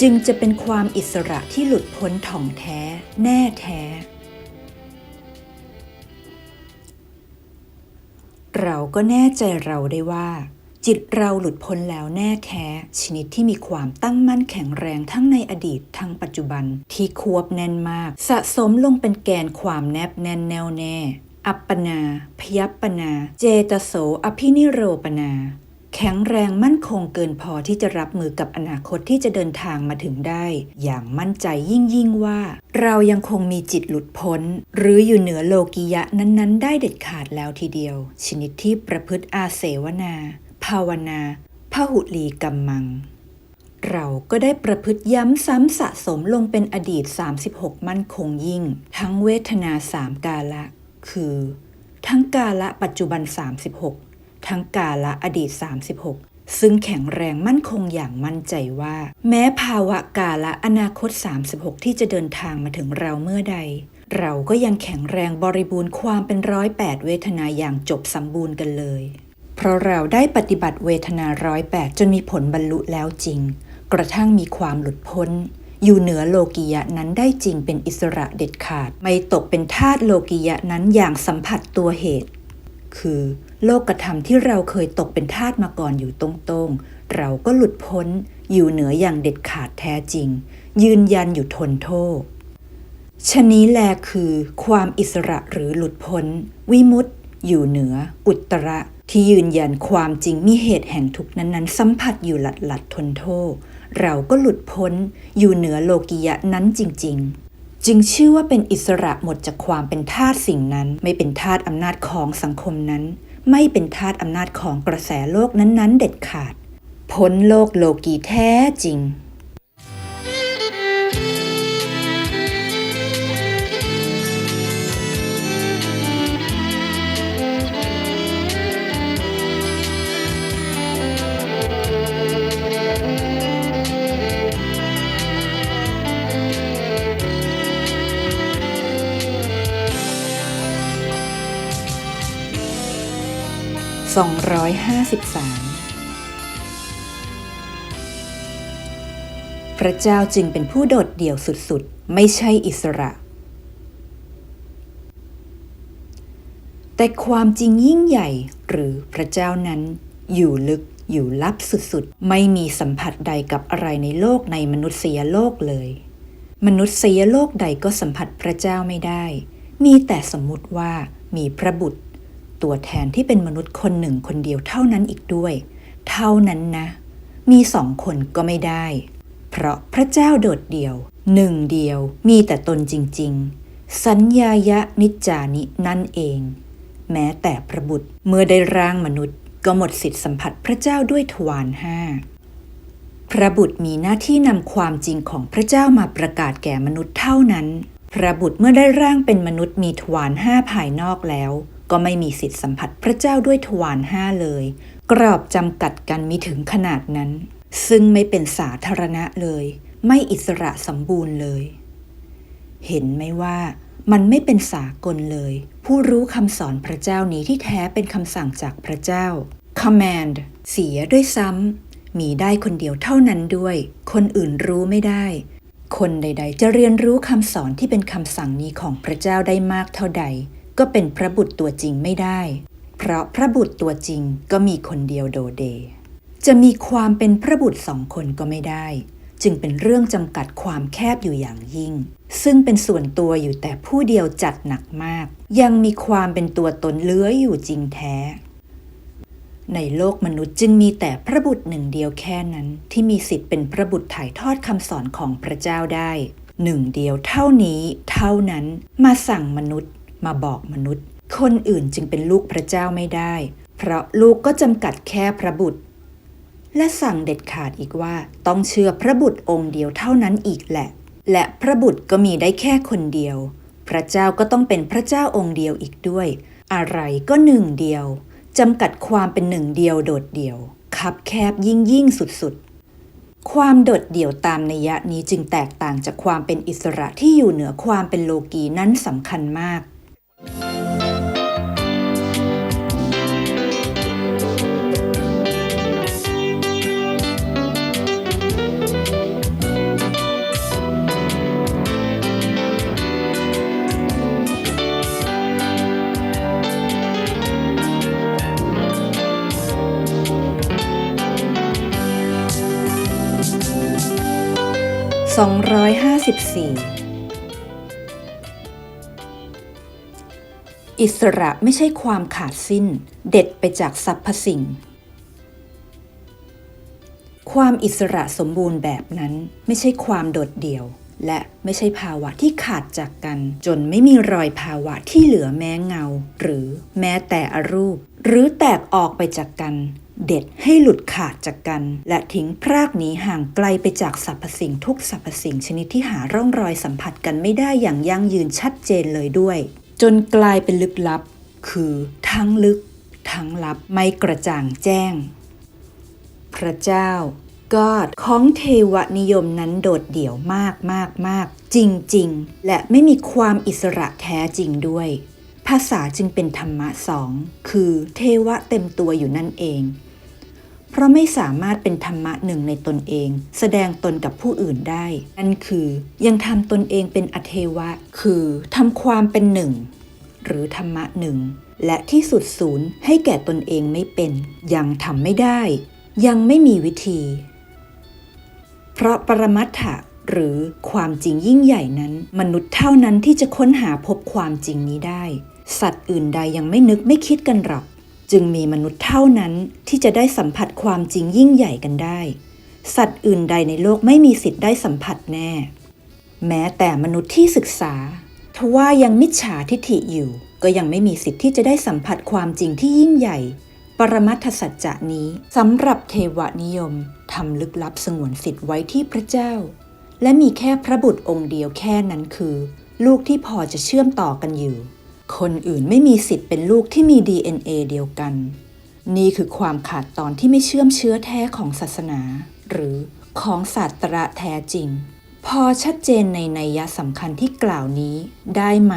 จึงจะเป็นความอิสระที่หลุดพ้นถ่องแท้ แน่แท้ เราก็แน่ใจเราได้ว่า จิตเราหลุดพ้นแล้วแน่แท้ ชนิดที่มีความตั้งมั่นแข็งแรงทั้งในอดีตทั้งปัจจุบันที่ควบแน่นมาก สะสมลงเป็นแกนความแนบแน่นแน่วแน่ อัปปนา พยัปปนา เจตโสอภินิโรปนา แข็งแรงมั่นคงเกินพอที่จะรับมือกับอนาคตที่จะเดินทางมาถึงได้ อย่างมั่นใจยิ่งยิ่งว่า เรายังคงมีจิตหลุดพ้น หรืออยู่เหนือโลกิยะนั้นๆ ได้เด็ดขาดแล้วทีเดียว ชนิดที่ประพฤติอาเสวนา ภาวนาพหุลีกัมมัง เราก็ได้ประพฤติย้ำซ้ำสะสมลงเป็นอดีต 36 มั่นคงยิ่ง ทั้งเวทนาสามกาละ คือ ทั้งกาละปัจจุบัน 36 ทั้งกาละอดีต 36 ซึ่งแข็งแรงมั่นคงอย่างมั่นใจว่า แม้ภาวะกาละอนาคต 36 ที่จะเดินทางมาถึงเราเมื่อใด เราก็ยังแข็งแรงบริบูรณ์ความเป็นร้อยแปดเวทนาอย่างจบสมบูรณ์กันเลย เพราะเราได้ปฏิบัติเวทนาร้อยแปดจนมีผลบรรลุแล้วจริง กระทั่งมีความหลุดพ้นอยู่เหนือโลกิยะนั้นได้จริงเป็นอิสระเด็ดขาด ไม่ตกเป็นทาสโลกิยะนั้นอย่างสัมผัสตัวเหตุ คือ โลกธรรมที่เราเคยตกเป็นทาสมาก่อนอยู่ตรงๆ เราก็หลุดพ้นอยู่เหนืออย่างเด็ดขาดแท้จริง ยืนยันอยู่ทนโทษชะนี้แลคือความอิสระหรือหลุดพ้น วิมุตติอยู่เหนือ อุตระ ที่ยืนยันความจริงมีเหตุแห่งทุกนั้นๆ สัมผัสอยู่หลัดหลัดทนโทษ เราก็หลุดพ้นอยู่เหนือโลกิยะนั้นจริง ๆจึงชื่อว่าเป็นอิสระหมดจากความเป็นทาสสิ่งนั้น ไม่เป็นทาสอำนาจของสังคมนั้น ไม่เป็นทาสอำนาจของกระแสโลกนั้นๆ เด็ดขาด พ้นโลกโลกีแท้จริง 253 พระเจ้าจึงเป็นผู้โดดเดี่ยวสุดๆ ไม่ใช่อิสระ แต่ความจริงยิ่งใหญ่หรือพระเจ้านั้น อยู่ลึกอยู่ลับสุดๆ ไม่มีสัมผัสใดกับอะไรในโลกในมนุษยโลกเลย มนุษยโลกใดก็สัมผัสพระเจ้าไม่ได้ มีแต่สมมุติว่ามีพระบุตร ตัวแทนที่เป็นมนุษย์คนหนึ่งคนเดียวเท่านั้นอีกด้วย เท่านั้นนะ มีสองคนก็ไม่ได้ เพราะพระเจ้าโดดเดี่ยว หนึ่งเดียวมีแต่ตนจริง ๆ สัญญายะนิจจานินั่นเอง แม้แต่พระบุตรเมื่อได้ร่างมนุษย์ก็หมดสิทธิสัมผัสพระเจ้าด้วยทวารห้าพระบุตรมีหน้าที่นำความจริงของพระเจ้ามาประกาศแก่มนุษย์เท่านั้น พระบุตรเมื่อได้ร่างเป็นมนุษย์มีทวารห้าภายนอกแล้ว ก็ไม่มีสิทธิสัมผัสพระเจ้าด้วยทวารห้าเลย กรอบจำกัดกันมีถึงขนาดนั้น ซึ่งไม่เป็นสาธารณะเลย ไม่อิสระสมบูรณ์เลย เห็นไหมว่ามันไม่เป็นสากลเลย ผู้รู้คำสอนพระเจ้านี้ที่แท้เป็นคำสั่งจากพระเจ้า command เสียด้วยซ้ำมีได้คนเดียวเท่านั้นด้วย คนอื่นรู้ไม่ได้ คนใด ๆ จะเรียนรู้คำสอนที่เป็นคำสั่งนี้ของพระเจ้าได้มากเท่าใด ก็เป็นพระบุตรตัวจริงไม่ได้ เพราะพระบุตรตัวจริงก็มีคนเดียวโดเด จะมีความเป็นพระบุตรสองคนก็ไม่ได้ จึงเป็นเรื่องจำกัดความแคบอยู่อย่างยิ่ง ซึ่งเป็นส่วนตัวอยู่แต่ผู้เดียวจัดหนักมาก ยังมีความเป็นตัวตนเลื้อยอยู่จริงแท้ ในโลกมนุษย์จึงมีแต่พระบุตรหนึ่งเดียวแค่นั้น ที่มีสิทธิ์เป็นพระบุตรถ่ายทอดคำสอนของพระเจ้าได้หนึ่งเดียวเท่านี้เท่านั้นมาสั่งมนุษย์ มาบอกมนุษย์ คนอื่นจึงเป็นลูกพระเจ้าไม่ได้ เพราะลูกก็จำกัดแค่พระบุตร และสั่งเด็ดขาดอีกว่าต้องเชื่อพระบุตรองค์เดียวเท่านั้นอีกแหละ และพระบุตรก็มีได้แค่คนเดียว พระเจ้าก็ต้องเป็นพระเจ้าองค์เดียวอีกด้วย อะไรก็หนึ่งเดียวจำกัดความเป็นหนึ่งเดียวโดดเดี่ยว คับแคบยิ่งยิ่งสุดๆ ความโดดเดี่ยวตามนัยยะนี้จึงแตกต่างจากความเป็นอิสระที่อยู่เหนือความเป็นโลกีนั้นสำคัญมาก 254 อิสระไม่ใช่ความขาดสิ้น เด็ดไปจากสรรพสิ่ง ความอิสระสมบูรณ์แบบนั้นไม่ใช่ความโดดเดี่ยว และไม่ใช่ภาวะที่ขาดจากกัน จนไม่มีรอยภาวะที่เหลือแม้เงา หรือแม้แต่อรูป หรือแตกออกไปจากกัน เด็ดให้หลุดขาดจากกัน และทิ้งพรากหนีห่างไกลไปจากสรรพสิ่งทุกสรรพสิ่งชนิดที่หาร่องรอยสัมผัสกันไม่ได้อย่างยั่งยืนชัดเจนเลยด้วย จนกลายเป็นลึกลับ คือทั้งลึก ทั้งลับไม่กระจ่างแจ้ง พระเจ้า God ของเทวนิยมนั้นโดดเดี่ยวมากมากมากจริง ๆ และไม่มีความอิสระแท้จริงด้วย ภาษาจึงเป็นธรรมะสอง คือเทวะเต็มตัวอยู่นั่นเอง เพราะไม่สามารถเป็นธรรมะหนึ่งในตนเอง แสดงตนกับผู้อื่นได้นั่นคือยังทำตนเองเป็นอเทวะ คือทำความเป็นหนึ่ง หรือธรรมะหนึ่ง และที่สุดศูนย์ให้แก่ตนเองไม่เป็น ยังทำไม่ได้ ยังไม่มีวิธี เพราะปรมัตถะหรือความจริงยิ่งใหญ่นั้น มนุษย์เท่านั้นที่จะค้นหาพบความจริงนี้ได้ สัตว์อื่นใดยังไม่นึกไม่คิดกันหรอก จึงมีมนุษย์เท่านั้นที่จะได้สัมผัสความจริงยิ่งใหญ่กันได้ สัตว์อื่นใดในโลกไม่มีสิทธิ์ได้สัมผัสแน่ แม้แต่มนุษย์ที่ศึกษาทว่ายังมิจฉาทิฐิอยู่ ก็ยังไม่มีสิทธิ์ที่จะได้สัมผัสความจริงที่ยิ่งใหญ่ ปรมัตถสัจจะนี้สำหรับเทวนิยมทำลึกลับสงวนสิทธิ์ไว้ที่พระเจ้า และมีแค่พระบุตรองค์เดียวแค่นั้นคือ ลูกที่พอจะเชื่อมต่อกันอยู่ คนอื่นไม่มีสิทธิ์เป็นลูกที่มี DNA เดียวกัน นี่คือความขาดตอนที่ไม่เชื่อมเชื้อแท้ของศาสนา หรือของศาสตระแท้จริง พอชัดเจนในนัยยะสำคัญที่กล่าวนี้ได้ไหม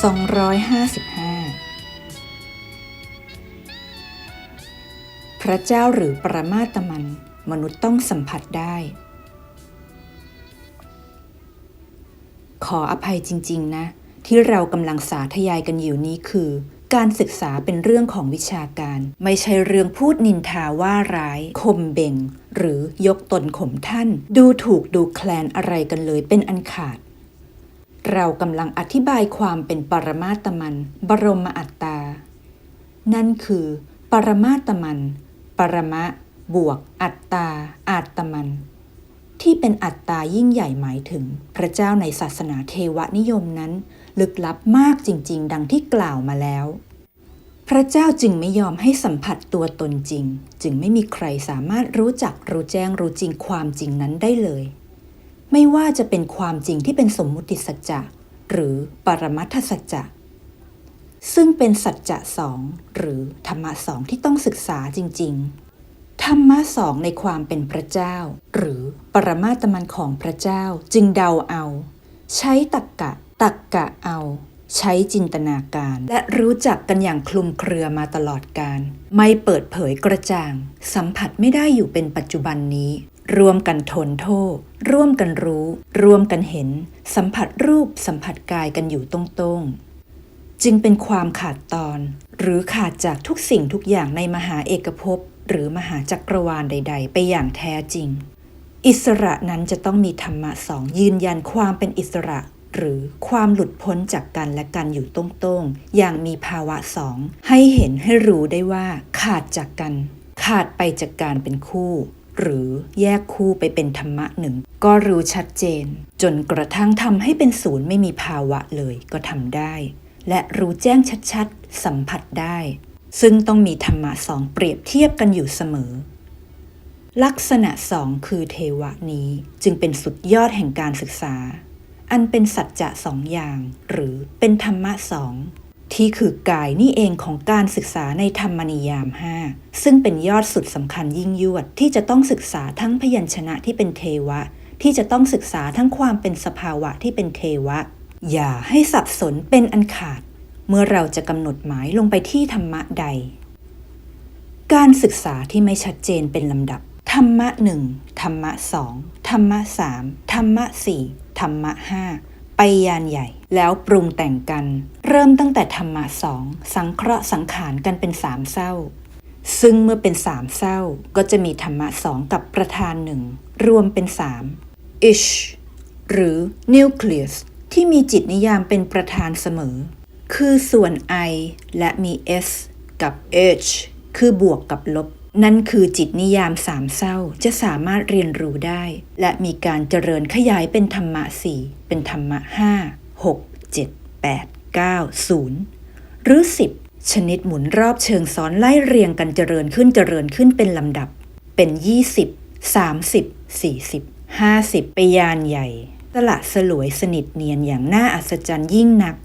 255 พระเจ้าหรือปรมาตมัน มนุษย์ต้องสัมผัสได้ ขออภัยจริง ๆ นะ ที่เรากำลังสาธยายกันอยู่นี้คือ การศึกษาเป็นเรื่องของวิชาการ ไม่ใช่เรื่องพูดนินทาว่าร้ายคมเบ่ง หรือยกตนข่มท่าน ดูถูกดูแคลนอะไรกันเลยเป็นอันขาด เรากำลังอธิบายความเป็นปรมาตมัน บรมอัตตา นั่นคือ ปรมาตมัน ปรมะ บวก อัตตา อาตมัน ที่เป็นอัตตายิ่งใหญ่หมายถึง พระเจ้าในศาสนาเทวนิยมนั้น ลึกลับมากจริง ๆ ดังที่กล่าวมาแล้ว พระเจ้าจึงไม่ยอมให้สัมผัสตัวตนจริง จึงไม่มีใครสามารถรู้จักรู้แจ้งรู้จริงความจริงนั้นได้เลย ไม่ว่าจะเป็นความจริงที่เป็นสมมุติสัจจะหรือปรมัตถสัจจะ ซึ่งเป็นสัจจะสองหรือธรรมะสองที่ต้องศึกษาจริง ๆ ธรรมะสองในความเป็นพระเจ้า หรือปรมาตมันของพระเจ้าจึงเดาเอา ใช้ตักกะ ตักกะเอา ใช้จินตนาการ และรู้จักกันอย่างคลุมเครือมาตลอดการ ไม่เปิดเผยกระจ่าง สัมผัสไม่ได้อยู่เป็นปัจจุบันนี้ ร่วมกันทนโทษ ร่วมกันรู้ ร่วมกันเห็น สัมผัสรูปสัมผัสกายกันอยู่ตรงๆ จึงเป็นความขาดตอน หรือขาดจากทุกสิ่งทุกอย่างในมหาเอกภพ หรือมหาจักรวาลใด ๆ ไปอย่างแท้จริง อิสระนั้นจะต้องมีธรรมะสองยืนยันความเป็นอิสระ หรือความหลุดพ้นจากกันและกันอยู่ตรงๆ อย่างมีภาวะสองให้เห็นให้รู้ได้ว่า ขาดจากกัน ขาดไปจากการเป็นคู่ หรือแยกคู่ไปเป็นธรรมะหนึ่ง ก็รู้ชัดเจน จนกระทั่งทำให้เป็นศูนย์ไม่มีภาวะเลยก็ทำได้ และรู้แจ้งชัดๆ สัมผัสได้ ซึ่งต้องมีธรรมะสองเปรียบเทียบกันอยู่เสมอ ลักษณะสองคือเทวะนี้จึงเป็นสุดยอดแห่งการศึกษา อันเป็นสัจจะสองอย่าง หรือเป็นธรรมะสอง ที่คือกายนี่เองของการศึกษาในธรรมนิยามห้าซึ่งเป็นยอดสุดสำคัญยิ่งยวด ที่จะต้องศึกษาทั้งพยัญชนะที่เป็นเทวะ ที่จะต้องศึกษาทั้งความเป็นสภาวะที่เป็นเทวะ อย่าให้สับสนเป็นอันขาด เมื่อเราจะกำหนดหมายลงไปที่ธรรมะใด การศึกษาที่ไม่ชัดเจนเป็นลำดับ ธรรมะหนึ่งธรรมะสองธรรมะสามธรรมะสี่ธรรมะห้า ไปยานใหญ่ แล้วปรุงแต่งกัน เริ่มตั้งแต่ธรรมะสองสังเคราะห์สังขารกันเป็นสามเศร้า ซึ่งเมื่อเป็นสามเศร้าก็จะมีธรรมะสองกับประธานหนึ่งรวมเป็นสาม ish หรือ nucleus ที่มีจิตนิยามเป็นประธานเสมอ คือส่วน i และมี s กับ h คือบวกกับลบ นั่นคือจิตนิยามสามเศร้าจะสามารถเรียนรู้ได้ และมีการเจริญขยายเป็นธรรมะสี่เป็นธรรมะห้าหกเจ็ดแปดเก้าศูนย์หรือสิบชนิดหมุนรอบเชิงซ้อนไล่เรียงกันเจริญขึ้นเจริญขึ้นเป็นลำดับ เป็นยี่สิบสามสิบสี่สิบห้าสิบไปยานใหญ่สละสลวยสนิทเนียนอย่างน่าอัศจรรย์ยิ่งนัก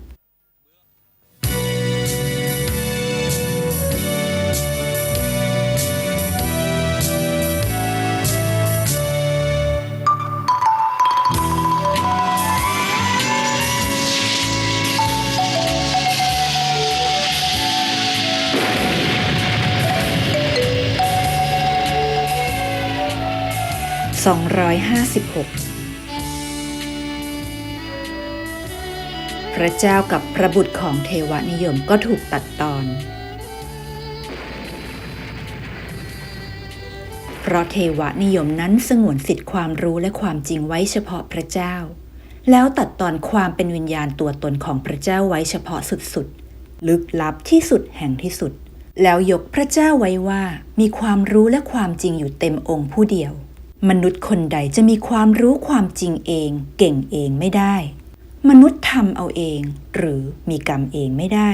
256 พระเจ้ากับพระบุตรของเทวนิยมก็ถูกตัดตอน เพราะเทวนิยมนั้นสงวนสิทธิความรู้และความจริงไว้เฉพาะพระเจ้า แล้วตัดตอนความเป็นวิญญาณตัวตนของพระเจ้าไว้เฉพาะสุดๆ ลึกลับที่สุดแห่งที่สุดแล้วยกพระเจ้าไว้ว่ามีความรู้และความจริงอยู่เต็มองค์ผู้เดียว มนุษย์คนใดจะมีความรู้ความจริงเอง เก่งเองไม่ได้ มนุษย์ทำเอาเอง หรือมีกรรมเองไม่ได้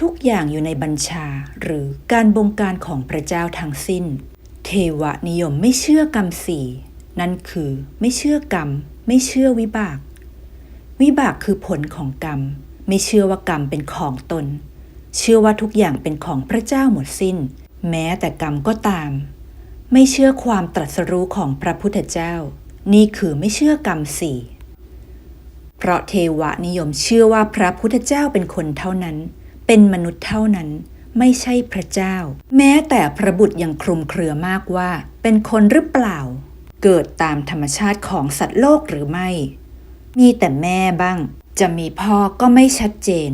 ทุกอย่างอยู่ในบัญชาหรือการบงการของพระเจ้าทั้งสิ้น เทวนิยมไม่เชื่อกรรมสี่นั่นคือไม่เชื่อกรรม ไม่เชื่อวิบาก วิบากคือผลของกรรม ไม่เชื่อว่ากรรมเป็นของตน เชื่อว่าทุกอย่างเป็นของพระเจ้าหมดสิ้น แม้แต่กรรมก็ตาม ไม่เชื่อความตรัสรู้ของพระพุทธเจ้า นี่คือไม่เชื่อกรรมสี่ เพราะเทวนิยมเชื่อว่าพระพุทธเจ้าเป็นคนเท่านั้น เป็นมนุษย์เท่านั้น ไม่ใช่พระเจ้า แม้แต่พระบุตรยังคลุมเครือมากว่า เป็นคนหรือเปล่า เกิดตามธรรมชาติของสัตว์โลกหรือไม่ มีแต่แม่บ้าง จะมีพ่อก็ไม่ชัดเจน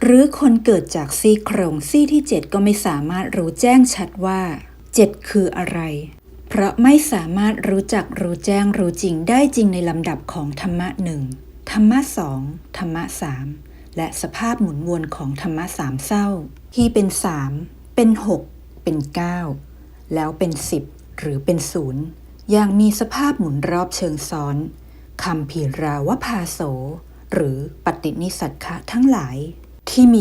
หรือคนเกิดจากซี่โครงซี่ที่เจ็ดก็ไม่สามารถรู้แจ้งชัดว่า เจ็ดคืออะไร เพราะไม่สามารถรู้จักรู้แจ้งรู้จริงได้จริงในลำดับของธรรมะหนึ่งธรรมะสองธรรมะสามและสภาพหมุนวนของธรรมะสามเศร้า ที่เป็นสามเป็นหกเป็นเก้าแล้วเป็นสิบหรือเป็นศูนย์อย่างมีสภาพหมุนรอบเชิงซ้อนคำพีราวพาโส หรือปฏินิสัตคะทั้งหลายที่มี